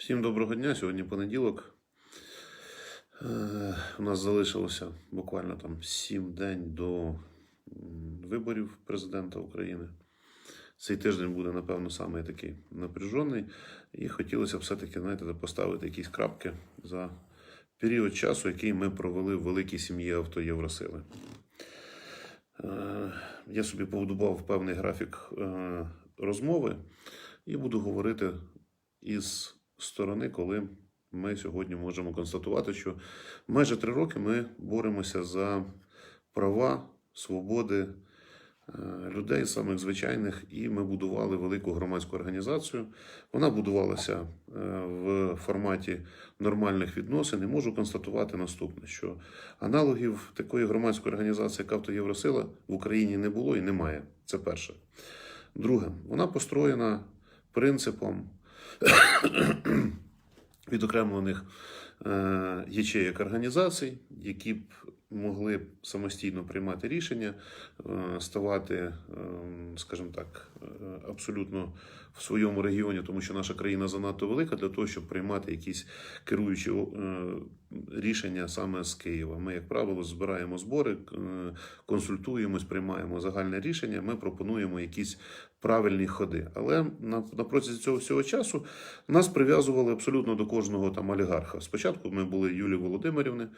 Всім доброго дня. Сьогодні понеділок. Е, У нас залишилося буквально там 7 день до виборів президента України. Цей тиждень буде, напевно, саме такий напряжений. І хотілося б все-таки знаєте, поставити якісь крапки за період часу, який ми провели в великій сім'ї авто Євросили. Е, Я собі побудував певний графік е, розмови і буду говорити із сторони, коли ми сьогодні можемо констатувати, що майже три роки ми боремося за права, свободи е, людей, самих звичайних, і ми будували велику громадську організацію. Вона будувалася е, в форматі нормальних відносин. І можу констатувати наступне: що аналогів такої громадської організації, як «Авто Євросила, в Україні не було і немає. Це перше. Друге, вона построєна принципом відокремлених е, ячеєк організацій, які б могли б самостійно приймати рішення, е, ставати, е, скажімо так, абсолютно в своєму регіоні, тому що наша країна занадто велика для того, щоб приймати якісь керуючі рішення саме з Києва. Ми, як правило, збираємо збори, консультуємось, приймаємо загальне рішення. Ми пропонуємо якісь правильні ходи. Але на, на протязі цього всього часу нас прив'язували абсолютно до кожного там олігарха. Спочатку ми були Юлії Володимирівни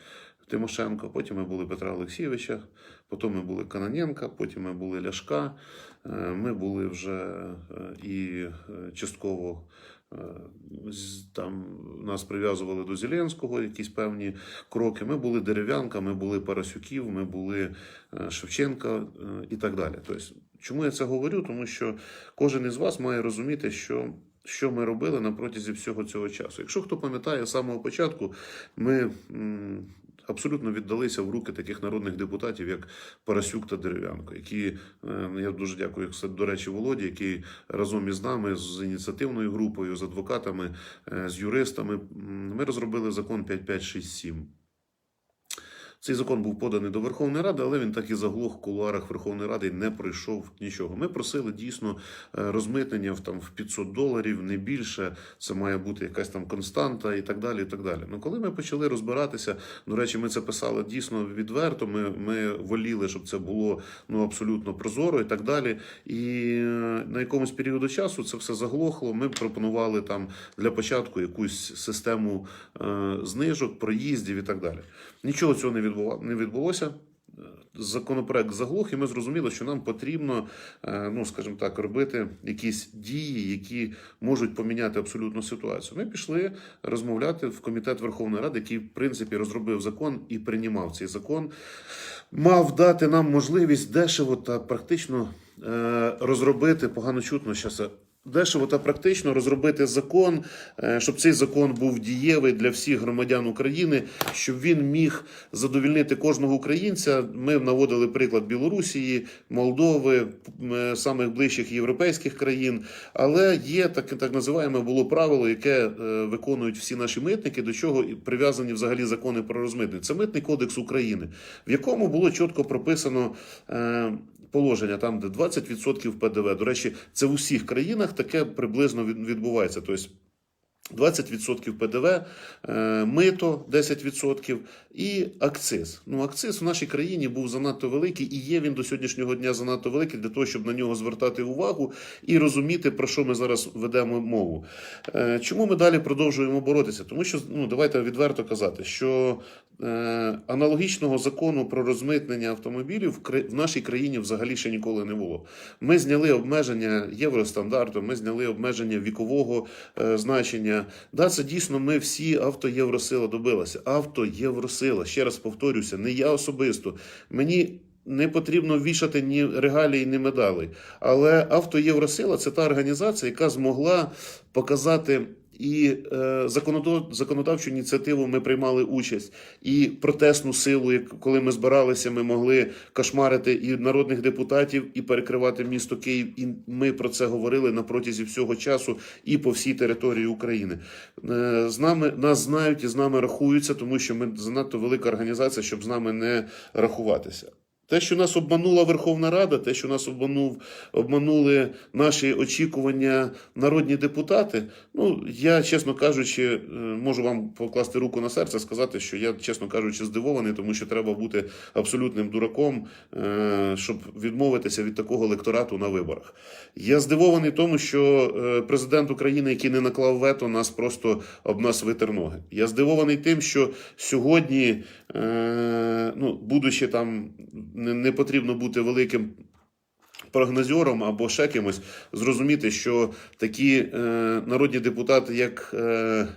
Тимошенко, потім ми були Петра Олексійовича, потім ми були Каноненка, потім ми були Ляшка. Е, Ми були вже е, і е, частково. Е, Там нас прив'язували до Зеленського якісь певні кроки. Ми були Дерев'янка, ми були Парасюків, ми були е, Шевченка е, і так далі. Тобто, чому я це говорю? Тому що кожен із вас має розуміти, що. Що ми робили на протязі всього цього часу? Якщо хто пам'ятає з самого початку, ми абсолютно віддалися в руки таких народних депутатів, як Парасюк та Дерев'янко, які е, я дуже дякую, до речі, Володі, який разом із нами, з ініціативною групою, з адвокатами, е, з юристами, ми розробили закон 5567. Цей закон був поданий до Верховної Ради, але він так і заглох в кулуарах Верховної Ради не пройшов нічого. Ми просили дійсно е, розмитнення в там в 500 доларів, не більше. Це має бути якась там константа і так далі. І так далі. Ну коли ми почали розбиратися, до речі, ми це писали дійсно відверто. Ми, ми воліли, щоб це було ну абсолютно прозоро і так далі. І е, на якомусь періоду часу це все заглохло. Ми пропонували там для початку якусь систему е, знижок, проїздів і так далі. Нічого цього не відбува... не відбулося. Е, Законопроект заглох, і ми зрозуміли, що нам потрібно, е, ну скажімо так, робити якісь дії, які можуть поміняти абсолютно ситуацію. Ми пішли розмовляти в комітет Верховної Ради, який в принципі розробив закон і приймав цей закон. Мав дати нам можливість дешево та практично е, розробити погано чутно зараз. Дешево та практично розробити закон, е, щоб цей закон був дієвий для всіх громадян України, щоб він міг задовільнити кожного українця. Ми наводили приклад Білорусії, Молдови, е, самих ближчих європейських країн. Але є таке так називаємо було правило, яке е, виконують всі наші митники, до чого прив'язані взагалі закони про розмитнення. Це митний кодекс України, в якому було чітко прописано. Положення там, де 20% ПДВ. До речі, це в усіх країнах таке приблизно відбувається. Тобто 20% ПДВ, е, мито 10% і акциз. Ну, акциз в нашій країні був занадто великий, і є він до сьогоднішнього дня занадто великий для того, щоб на нього звертати увагу і розуміти, про що ми зараз ведемо мову. Е, Чому ми далі продовжуємо боротися? Тому що ну, давайте відверто казати, що е, аналогічного закону про розмитнення автомобілів в нашій країні взагалі ще ніколи не було. Ми зняли обмеження євростандарту, ми зняли обмеження вікового е, значення. Да, це дійсно ми всі авто Євросила добилася. Авто Євросила. Ще раз повторюся, не я особисто. Мені. Не потрібно вішати ні регалій, ні медалей. Але авто Євросила це та організація, яка змогла показати і е, законодавчу ініціативу ми приймали участь, і протестну силу, як коли ми збиралися, ми могли кошмарити і народних депутатів, і перекривати місто Київ. І ми про це говорили на протязі всього часу і по всій території України. Е, з нами нас знають і з нами рахуються, тому що ми занадто велика організація, щоб з нами не рахуватися. Те, що нас обманула Верховна Рада, те, що нас обманув, обманули наші очікування народні депутати. Ну, я, чесно кажучи, е, можу вам покласти руку на серце, сказати, що я, чесно кажучи, здивований, тому що треба бути абсолютним дураком, е, щоб відмовитися від такого лекторату на виборах. Я здивований тому, що е, президент України, який не наклав вето, нас просто об нас витер ноги. Я здивований тим, що сьогодні, ну, будучи там, не, потрібно бути великим. Прогнозером або ще кимось зрозуміти, що такі е, народні депутати, як е,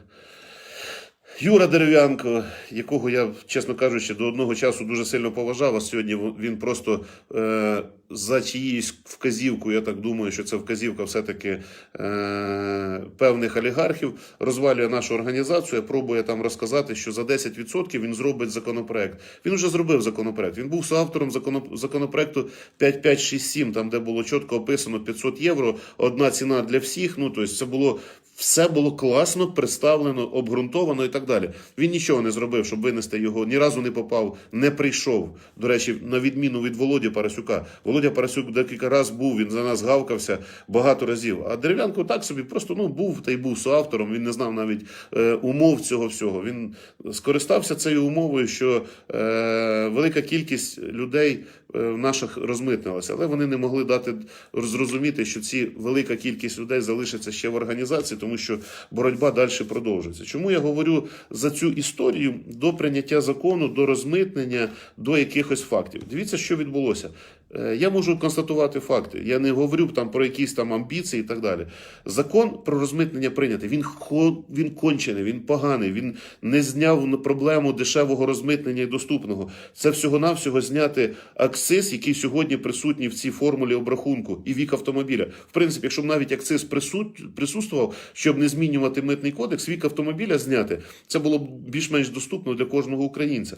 Юра Дерев'янко, якого я, чесно кажучи, до одного часу дуже сильно поважав, а сьогодні він просто е, за чиїсь вказівку, я так думаю, що це вказівка все-таки е, певних олігархів, розвалює нашу організацію, пробує там розказати, що за 10% він зробить законопроект. Він вже зробив законопроект. Він був соавтором законоп- законопроекту 5567, там де було чітко описано 500 євро, одна ціна для всіх. Ну, тобто це було все було класно представлено, обґрунтовано і так далі. Він нічого не зробив, щоб винести його. Ні разу не попав, не прийшов. До речі, на відміну від Володі Парасюка. Володя Парасюк декілька разів був, він за нас гавкався багато разів. А дерев'янко так собі просто ну був та й був соавтором. Він не знав навіть е, умов цього всього. Він скористався цією умовою, що е, велика кількість людей е, наших розмитнилася, але вони не могли дати зрозуміти, що ці велика кількість людей залишиться ще в організації, тому що боротьба далі продовжується. Чому я говорю за цю історію до прийняття закону, до розмитнення, до якихось фактів? Дивіться, що відбулося. Е, Я можу констатувати факти. Я не говорю там про якісь там амбіції і так далі. Закон про розмитнення прийнятий. Він хо- він кончений, він поганий. Він не зняв проблему дешевого розмитнення і доступного. Це всього-навсього зняти акциз, який сьогодні присутній в цій формулі обрахунку, і вік автомобіля. В принципі, якщо б навіть акциз присут... присутствував, щоб не змінювати митний кодекс, вік автомобіля зняти, це було б більш-менш доступно для кожного українця.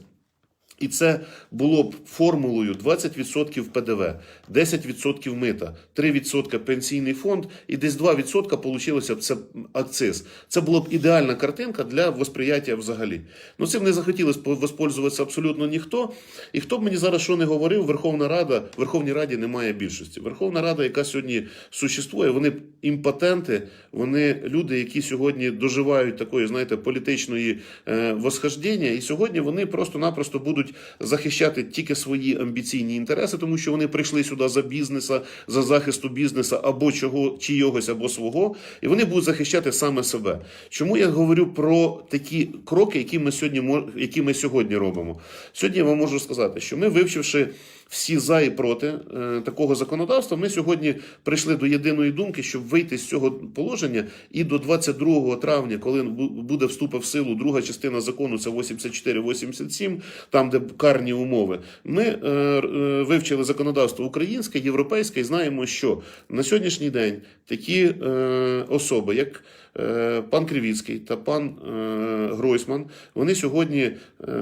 І це було б формулою 20% ПДВ, 10% мита, 3% пенсійний фонд і десь 2% получилося б це акциз. Це була б ідеальна картинка для восприяття взагалі. Ну цим не захотіли воспользуватися абсолютно ніхто. І хто б мені зараз що не говорив, Верховна Рада, Верховній Раді немає більшості. Верховна Рада, яка сьогодні существує, вони імпотенти, вони люди, які сьогодні доживають такої, знаєте, політичної е, восхождення, і сьогодні вони просто-напросто будуть захищати тільки свої амбіційні інтереси, тому що вони прийшли сюди за бізнеса, за захисту бізнеса або чого чийогось, або свого, і вони будуть захищати саме себе. Чому я говорю про такі кроки, які ми сьогодні які ми сьогодні робимо? Сьогодні я вам можу сказати, що ми вивчивши. Всі за і проти е, такого законодавства. Ми сьогодні прийшли до єдиної думки, щоб вийти з цього положення, і до 22 травня, коли буде вступив в силу друга частина закону, це 84-87, там де карні умови. Ми е, е, вивчили законодавство українське, європейське, і знаємо, що на сьогоднішній день такі особи, як пан Кривіцький та пан Гройсман, вони сьогодні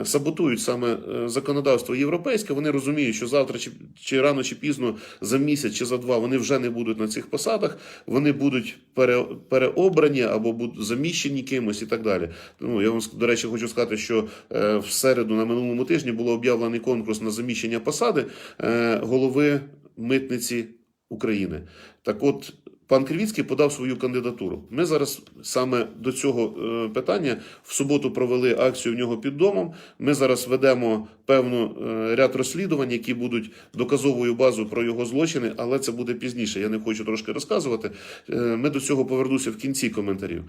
саботують саме законодавство європейське. Вони розуміють, що завтра чи, чи рано чи пізно за місяць чи за два вони вже не будуть на цих посадах, вони будуть пере, переобрані або будуть заміщені кимось і так далі. Ну я вам до речі хочу сказати, що е, в середу на минулому тижні було об'явлений конкурс на заміщення посади е, голови митниці України. Так от. Пан Кривіцький подав свою кандидатуру. Ми зараз саме до цього е, питання в суботу провели акцію в нього під домом. Ми зараз ведемо певну е, ряд розслідувань, які будуть доказовою базою про його злочини, але це буде пізніше. Я не хочу трошки розказувати. Е, ми до цього повернуся в кінці коментарів.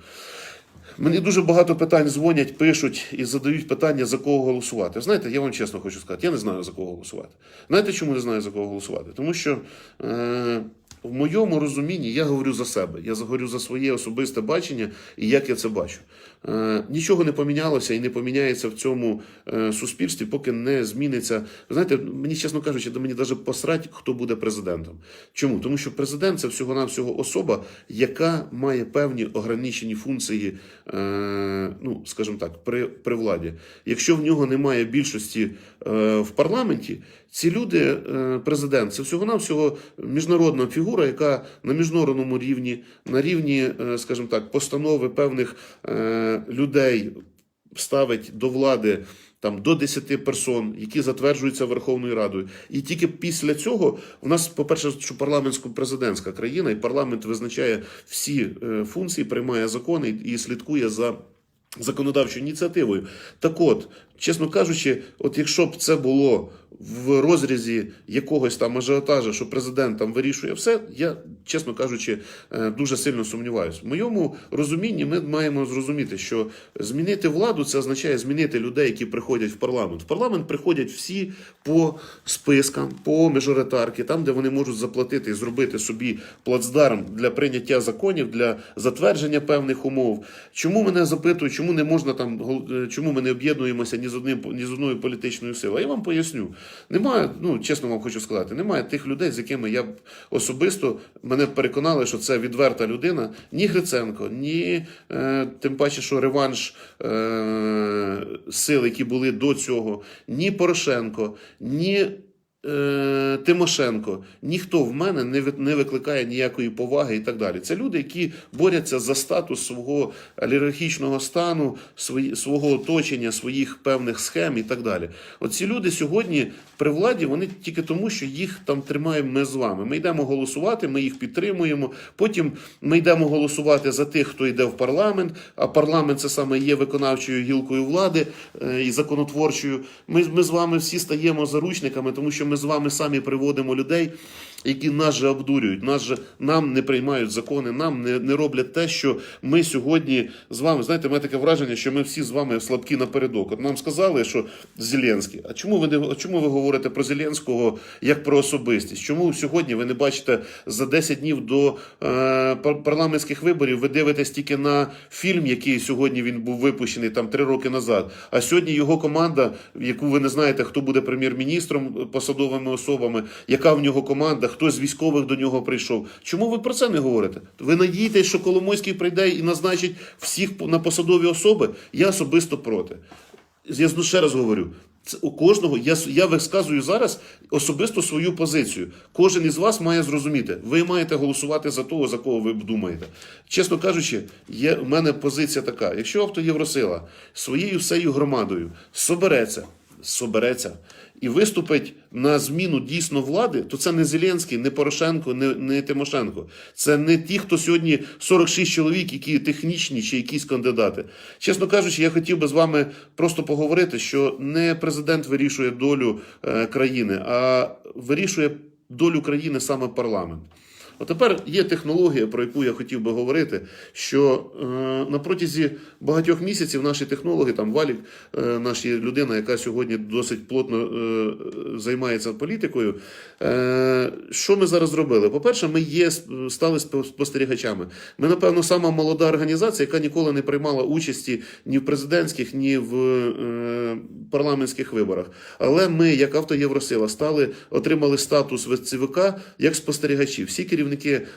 Мені дуже багато питань дзвонять, пишуть і задають питання, за кого голосувати. Знаєте, я вам чесно хочу сказати, я не знаю за кого голосувати. Знаєте, чому не знаю за кого голосувати? Тому що в моєму розумінні я говорю за себе, я говорю за своє особисте бачення і як я це бачу. Е, нічого не помінялося і не поміняється в цьому е, суспільстві, поки не зміниться. Знаєте, мені чесно кажучи, до мені навіть посрать, хто буде президентом. Чому? Тому що президент це всього-навсього особа, яка має певні ограничені функції, е, ну скажімо так, при, при владі. Якщо в нього немає більшості в парламенті, ці люди, е, президент, це всього-навсього міжнародна фігура, яка на міжнародному рівні, на рівні, е, скажімо так, постанови певних е, людей ставить до влади там до 10 персон, які затверджуються Верховною Радою. І тільки після цього у нас, по-перше, що парламентсько-президентська країна, і парламент визначає всі функції, приймає закони і слідкує за. Законодавчою ініціативою. Так от, чесно кажучи, от якщо б це було в розрізі якогось там ажіотажа, що президент там вирішує все, я, чесно кажучи, е, дуже сильно сумніваюся. В моєму розумінні ми маємо зрозуміти, що змінити владу це означає змінити людей, які приходять в парламент. В парламент приходять всі по спискам, по мажоритарки, там, де вони можуть заплатити і зробити собі плацдарм для прийняття законів, для затвердження певних умов. Чому мене запитують, чому не можна там е, чому ми не об'єднуємося ні з одним ні з одною політичною силою? Я вам поясню. Немає, ну чесно вам хочу сказати, немає тих людей, з якими я б особисто мене переконали, що це відверта людина. Ні Гриценко, ні е, тим паче, що реванш е, сил, які були до цього, ні Порошенко, ні. Е, Тимошенко, ніхто в мене не не викликає ніякої поваги і так далі. Це люди, які борються за статус свого олігархічного стану, свої, свого оточення, своїх певних схем і так далі. Оці люди сьогодні при владі вони тільки тому, що їх там тримаємо ми з вами. Ми йдемо голосувати, ми їх підтримуємо. Потім ми йдемо голосувати за тих, хто йде в парламент. А парламент це саме є виконавчою гілкою влади е, і законотворчою. Ми, ми з вами всі стаємо заручниками, тому що ми з вами самі приводимо людей, які нас же обдурюють, нас же нам не приймають закони, нам не, не роблять те, що ми сьогодні з вами. Знаєте, мене таке враження, що ми всі з вами слабкі напередок. От нам сказали, що Зеленський. А чому ви не чому ви говорите про Зеленського як про особистість? Чому сьогодні ви не бачите за 10 днів до е, парламентських виборів? Ви дивитесь тільки на фільм, який сьогодні він був випущений там три роки назад. А сьогодні його команда, яку ви не знаєте, хто буде прем'єр-міністром, посадовими особами, яка в нього команда, хто з військових до нього прийшов. Чому ви про це не говорите? Ви надієтесь, що Коломойський прийде і назначить всіх на посадові особи? Я особисто проти. Я ще раз говорю. Це у кожного я, я висказую зараз особисто свою позицію. Кожен із вас має зрозуміти. Ви маєте голосувати за того, за кого ви думаєте. Чесно кажучи, є в мене позиція така: якщо автоєвросила своєю всею громадою собереться, собереться і виступить на зміну дійсно влади, то це не Зеленський, не Порошенко, не, не Тимошенко. Це не ті, хто сьогодні 46 чоловік, які технічні чи якісь кандидати. Чесно кажучи, я хотів би з вами просто поговорити, що не президент вирішує долю е, країни, а вирішує долю країни саме парламент. От тепер є технологія, про яку я хотів би говорити, що е, на протязі багатьох місяців наші технологи, там Валік, е, наша людина, яка сьогодні досить плотно е, займається політикою. Е, що ми зараз зробили? По-перше, ми є стали спостерігачами. Ми, напевно, сама молода організація, яка ніколи не приймала участі ні в президентських, ні в е, парламентських виборах. Але ми, як автоєвросила, стали отримали статус в ЦВК як спостерігачі. Всі керівники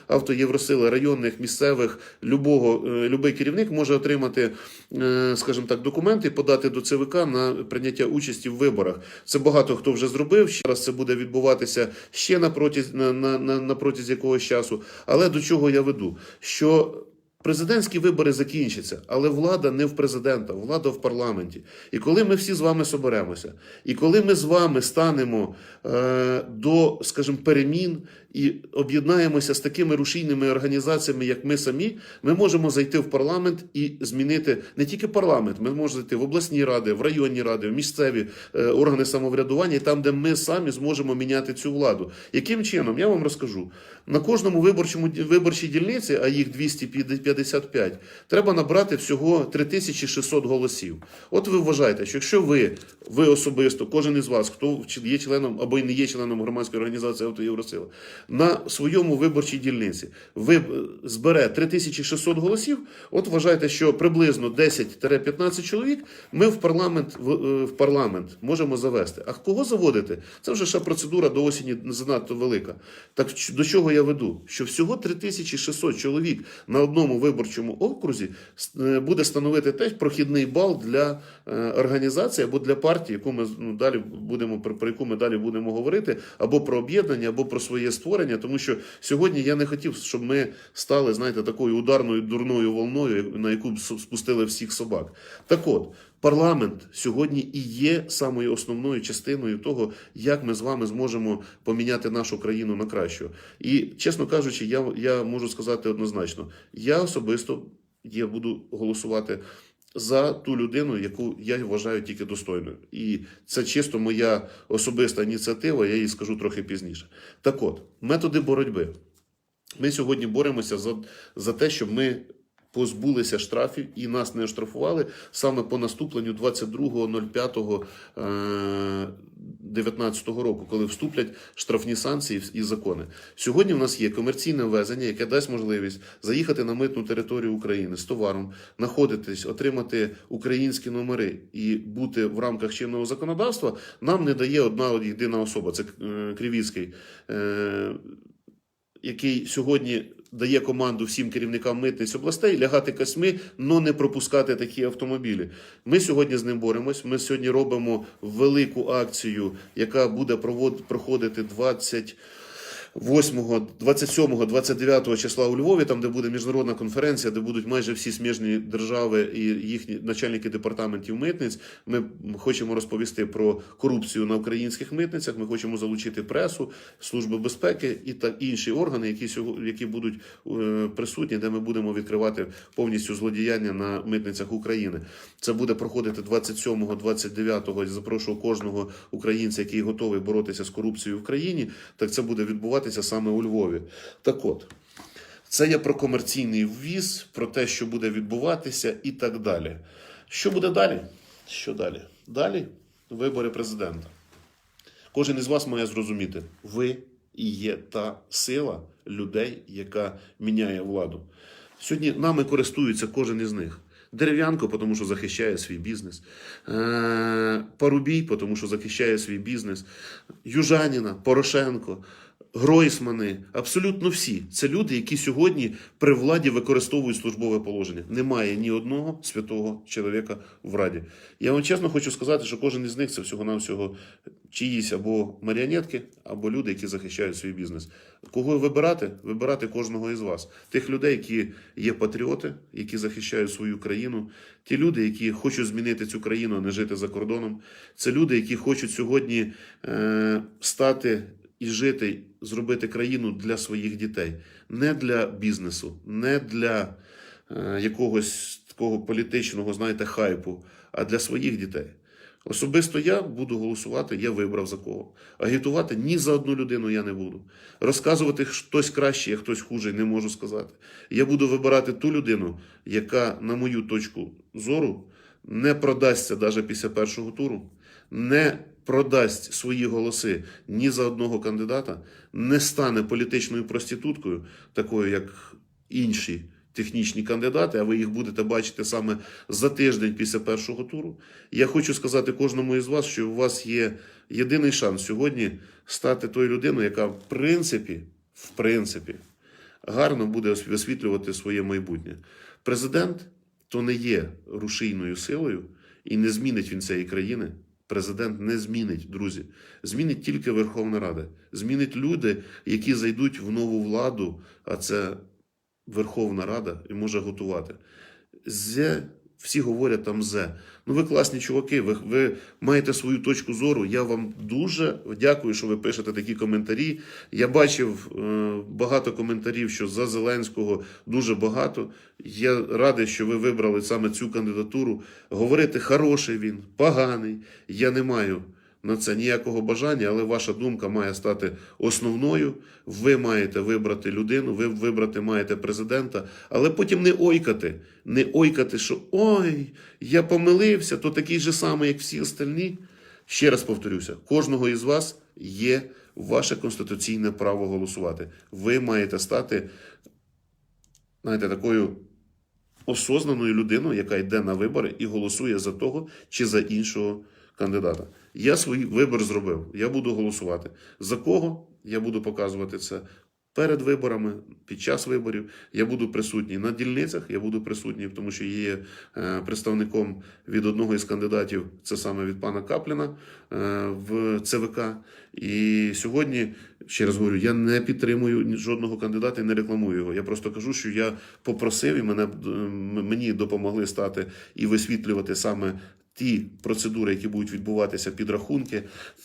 автоєвросили, районних, місцевих, любого, е, любий керівник може отримати, е, скажімо так, документи, і подати до ЦВК на прийняття участі в виборах. Це багато хто вже зробив. Ще раз це буде відбуватися ще на протязі, на, на, на, на протязі якогось часу. Але до чого я веду? Що Президентські вибори закінчаться, але влада не в президента, влада в парламенті. І коли ми всі з вами соберемося, і коли ми з вами станемо е, до, скажімо, перемін і об'єднаємося з такими рушійними організаціями, як ми самі, ми можемо зайти в парламент і змінити не тільки парламент, ми можемо зайти в обласні ради, в районні ради, в місцеві е, органи самоврядування, там, де ми самі зможемо міняти цю владу. Яким чином? Я вам розкажу. На кожному виборчому виборчій дільниці, а їх 255, треба набрати всього 3600 голосів. От ви вважаєте, що якщо ви, ви особисто, кожен із вас, хто є членом або й не є членом громадської організації «Автоєвросила», на своєму виборчій дільниці ви е, збере 3600 голосів, от вважайте, що приблизно 10-15 чоловік ми в парламент, в, е, в парламент можемо завести. А кого заводити? Це вже ще процедура до осені занадто велика. Так до чого я веду? Що всього 3600 чоловік на одному виборчому окрузі е, буде становити теж прохідний бал для організації або для партії, яку ми ну, далі будемо про яку ми далі будемо говорити, або про об'єднання, або про своє створення. Створення, тому що сьогодні я не хотів, щоб ми стали, знаєте, такою ударною дурною волною, на яку б спустили всіх собак. Так от, парламент сьогодні і є самою основною частиною того, як ми з вами зможемо поміняти нашу країну на кращу. І чесно кажучи, я, я можу сказати однозначно: я особисто я буду голосувати за ту людину, яку я вважаю тільки достойною. І це чисто моя особиста ініціатива, я її скажу трохи пізніше. Так от, методи боротьби. Ми сьогодні боремося за, за те, щоб ми позбулися штрафів і нас не оштрафували саме по наступленню 22.05.19 року, коли вступлять штрафні санкції і закони. Сьогодні в нас є комерційне ввезення, яке дасть можливість заїхати на митну територію України з товаром, знаходитись, отримати українські номери і бути в рамках чинного законодавства. Нам не дає одна єдина особа. Це е, Кривіцький. Е, який сьогодні дає команду всім керівникам митниць областей лягати косьми, але не пропускати такі автомобілі. Ми сьогодні з ним боремось. Ми сьогодні робимо велику акцію, яка буде провод- проходити 20 8, 27, 29 числа у Львові, там де буде міжнародна конференція, де будуть майже всі сміжні держави і їхні начальники департаментів митниць. Ми хочемо розповісти про корупцію на українських митницях. Ми хочемо залучити пресу, служби безпеки і та інші органи, які сього- які будуть е, присутні, де ми будемо відкривати повністю злодіяння на митницях України. Це буде проходити 27, 29 Запрошую кожного українця, який готовий боротися з корупцією в країні. Так це буде відбуватися саме у Львові. Так от. Це є про комерційний ввіз, про те, що буде відбуватися, і так далі. Що буде далі? Що далі? Далі вибори президента. Кожен із вас має зрозуміти, ви і є та сила людей, яка міняє владу. Сьогодні нами користується кожен із них. Дерев'янко, тому що захищає свій бізнес. Е, Парубій, тому що захищає свій бізнес. Южаніна, Порошенко, Гройсмани, абсолютно всі. Це люди, які сьогодні при владі використовують службове положення. Немає ні одного святого чоловіка в раді. Я вам чесно хочу сказати, що кожен із них це всього-навсього чиїсь або маріонетки, або люди, які захищають свій бізнес. Кого вибирати? Вибирати кожного із вас. Тих людей, які є патріоти, які захищають свою країну, ті люди, які хочуть змінити цю країну, а не жити за кордоном. Це люди, які хочуть сьогодні е, стати і жити, зробити країну для своїх дітей, не для бізнесу, не для е, якогось такого політичного, знаєте, хайпу, а для своїх дітей. Особисто я буду голосувати, я вибрав за кого. Агітувати ні за одну людину я не буду. Розказувати хтось краще, а хтось хуже, не можу сказати. Я буду вибирати ту людину, яка, на мою точку зору, не продасться навіть після першого туру, не продасть свої голоси ні за одного кандидата, не стане політичною проституткою, такою як інші технічні кандидати, а ви їх будете бачити саме за тиждень після першого туру. Я хочу сказати кожному із вас, що у вас є єдиний шанс сьогодні стати тою людиною, яка в принципі, в принципі, гарно буде висвітлювати своє майбутнє. Президент то не є рушійною силою і не змінить він цієї країни. Президент не змінить, друзі. Змінить тільки Верховна Рада. Змінить люди, які зайдуть в нову владу, а це Верховна Рада і може готувати. Всі говорять там зе. Ну, ви класні чуваки, ви, ви маєте свою точку зору. Я вам дуже дякую, що ви пишете такі коментарі. Я бачив е, багато коментарів, що за Зеленського дуже багато. Я радий, що ви вибрали саме цю кандидатуру. Говорити хороший він, поганий. Я не маю на це ніякого бажання, але ваша думка має стати основною. Ви маєте вибрати людину, ви вибрати маєте президента, але потім не ойкати. Не ойкати, що ой, я помилився, то такий же самий, як всі остальні. Ще раз повторюся: кожного із вас є ваше конституційне право голосувати. Ви маєте стати, знаєте, такою осознаною людиною, яка йде на вибори і голосує за того чи за іншого кандидата. Я свій вибір зробив. Я буду голосувати. За кого я буду показувати це Перед виборами, під час виборів я буду присутній на дільницях, я буду присутній, тому що є е, представником від одного із кандидатів, це саме від пана Капліна е, в ЦВК. І сьогодні, ще раз говорю, я не підтримую жодного кандидата і не рекламую його. Я просто кажу, що я попросив і мене, мені допомогли стати і висвітлювати саме ті процедури, які будуть відбуватися, підрахунки,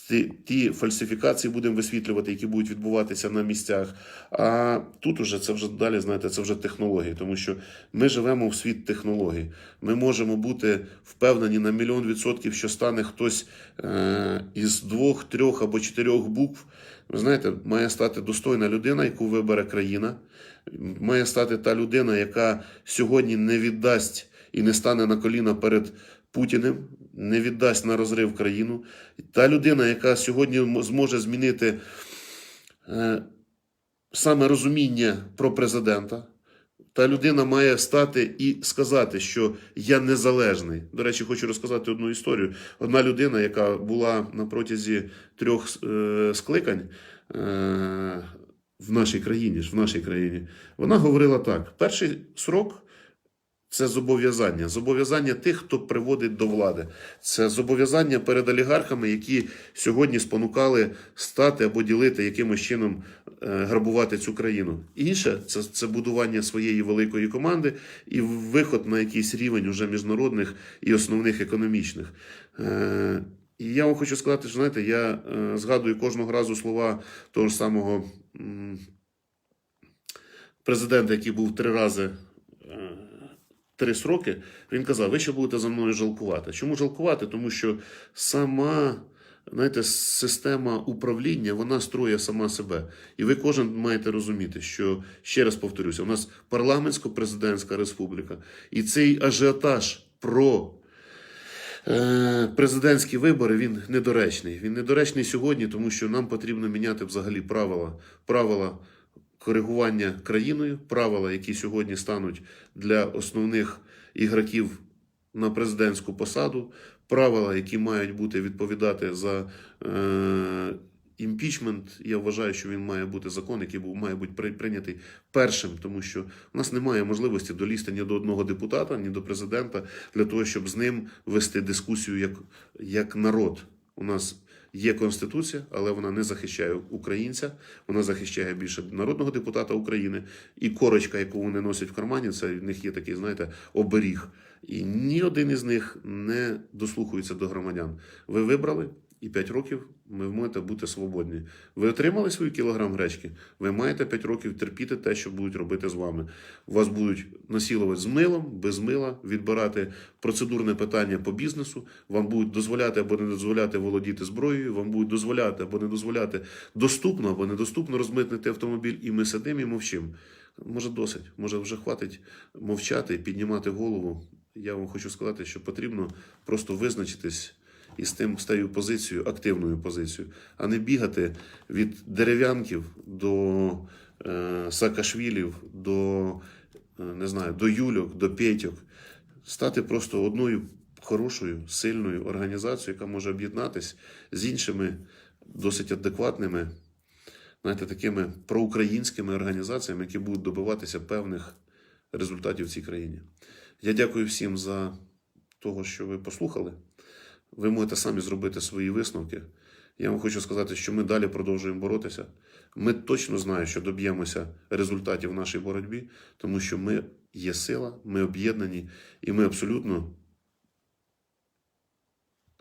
ті, ті фальсифікації будемо висвітлювати, які будуть відбуватися на місцях. А тут уже це вже далі, знаєте, це вже технології, тому що ми живемо в світ технологій. Ми можемо бути впевнені на мільйон відсотків, що стане хтось е, із двох, трьох або чотирьох букв. Ви знаєте, має стати достойна людина, яку вибере країна. Має стати та людина, яка сьогодні не віддасть і не стане на коліна перед Путіним, не віддасть на розрив країну. Та людина, яка сьогодні зможе змінити е, саме розуміння про президента. Та людина має стати і сказати, що я незалежний. До речі, хочу розказати одну історію. Одна людина, яка була на протязі трьох е, скликань е, в нашій країні, в нашій країні, вона говорила так: перший срок це зобов'язання. Зобов'язання тих, хто приводить до влади. Це зобов'язання перед олігархами, які сьогодні спонукали стати або ділити якимось чином е, грабувати цю країну. Інше це, це будування своєї великої команди і виход на якийсь рівень уже міжнародних і основних економічних. Е, і я вам хочу сказати, що знаєте, я е, згадую кожного разу слова того ж самого президента, який був три рази. Три сроки, він казав: ви ще будете за мною жалкувати. Чому жалкувати? Тому що сама знаєте, система управління вона строє сама себе. І ви кожен маєте розуміти, що ще раз повторюся, у нас парламентсько-президентська республіка, і цей ажіотаж про Е, Президентські вибори він недоречний. Він недоречний сьогодні, тому що нам потрібно міняти взагалі правила, правила коригування країною, правила, які сьогодні стануть для основних ігроків на президентську посаду, правила, які мають бути відповідати за е, імпічмент. Я вважаю, що він має бути закон, який був має бути при- прийнятий першим, тому що у нас немає можливості долізти ні до одного депутата, ні до президента для того, щоб з ним вести дискусію як, як народ. У нас є конституція, але вона не захищає українця, вона захищає більше народного депутата України. І корочка, яку вони носять в кармані, це в них є такий, знаєте, оберіг. І ні один із них не дослухається до громадян. Ви вибрали, і 5 років ви можете бути свободні. Ви отримали свій кілограм гречки, ви маєте 5 років терпіти те, що будуть робити з вами. Вас будуть насілувати з милом, без мила, відбирати процедурне питання по бізнесу, вам будуть дозволяти або не дозволяти володіти зброєю, вам будуть дозволяти або не дозволяти доступно або недоступно розмитнити автомобіль, і ми сидимо і мовчимо. Може, досить, може, вже хватить мовчати, піднімати голову. Я вам хочу сказати, що потрібно просто визначитись тим з тією позицією, активною позицією, а не бігати від дерев'янків до е, Саакашвілів, до е, не знаю, до Юльок, до Петьок. Стати просто одною хорошою, сильною організацією, яка може об'єднатись з іншими досить адекватними, знаєте, такими проукраїнськими організаціями, які будуть добиватися певних результатів в цій країні. Я дякую всім за того, що ви послухали. Ви можете самі зробити свої висновки. Я вам хочу сказати, що ми далі продовжуємо боротися. Ми точно знаємо, що доб'ємося результатів в нашій боротьбі, тому що ми є сила, ми об'єднані, і ми абсолютно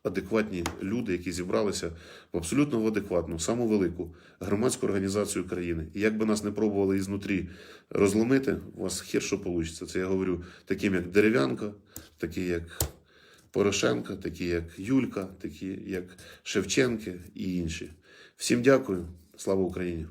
адекватні люди, які зібралися в абсолютно в адекватну, саму велику громадську організацію країни. І як би нас не пробували ізнутрі розломити, у вас хір що вийде. Це я говорю таким, як Дерев'янка, такі як Порошенка, такі як Юлька, такі як Шевченки і інші. Всім дякую. Слава Україні!